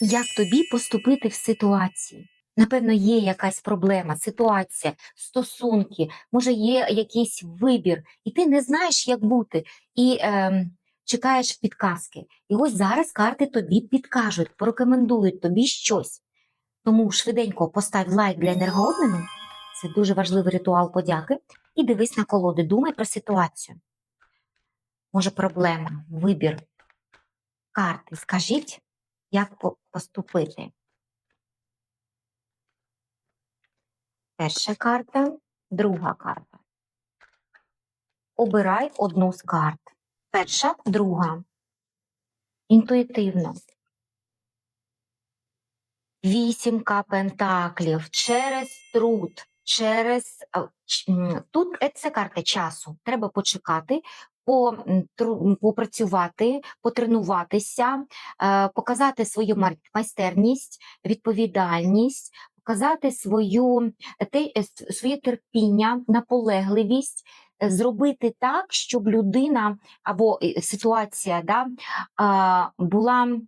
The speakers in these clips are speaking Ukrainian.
як тобі поступити в ситуації. Напевно, є якась проблема, ситуація, стосунки, може, є якийсь вибір, і ти не знаєш, як бути, і ем, чекаєш підказки. І ось зараз карти тобі підкажуть, порекомендують тобі щось. Тому швиденько постав лайк для енергообміну. Це дуже важливий ритуал подяки. І дивись на колоди, думай про ситуацію. Може, проблема, вибір. Карти, скажіть, як поступити. Перша карта, друга карта. Обирай одну з карт. Перша, друга. Інтуїтивно. Вісімка пентаклів через труд, через тут е, це карта часу. Треба почекати, попрацювати, потренуватися, е, показати свою майстерність, відповідальність, показати свою е, своє терпіння, наполегливість, е, зробити так, щоб людина або ситуація да, була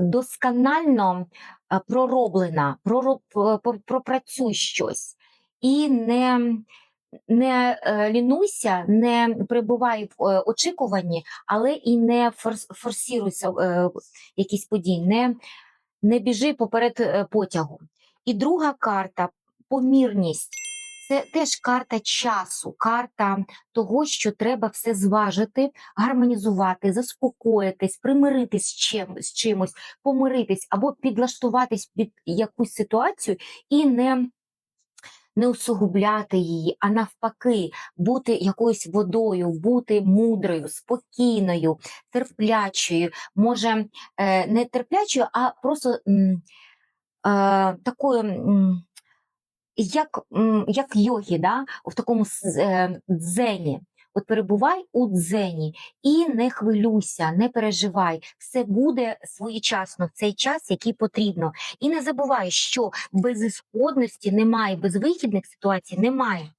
досконально пророблена, пророб, пропрацюй щось і не, не е, лінуйся, не перебувай в е, очікуванні, але і не форс, форсіруйся е, якісь події, не, не біжи поперед потягу. І друга карта помірність. Це теж карта часу, карта того, що треба все зважити, гармонізувати, заспокоїтись, примиритись з чим, з чимось, помиритись або підлаштуватись під якусь ситуацію і не, не усугубляти її, а навпаки, бути якоюсь водою, бути мудрою, спокійною, терплячою, може е, не терплячою, а просто е, такою. як, як йогі, да? в такому е, дзені. От перебувай у дзені і не хвилюйся, не переживай. Все буде своєчасно в цей час, який потрібно. І не забувай, що безісходності немає, безвихідних ситуацій немає.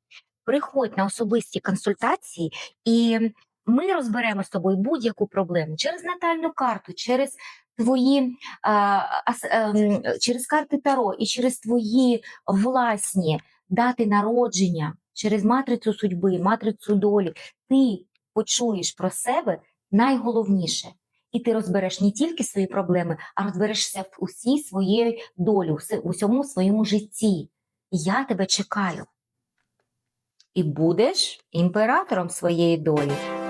Приходь на особисті консультації, і ми розберемо з тобою будь-яку проблему через натальну карту, через твої а, ас- ем, через карти Таро і через твої власні дати народження, через матрицю судьби, матрицю долі, ти почуєш про себе найголовніше. І ти розбереш не тільки свої проблеми, а розберешся в усій своїй долі, в усьому своєму житті. Я тебе чекаю. І будеш імператором своєї долі.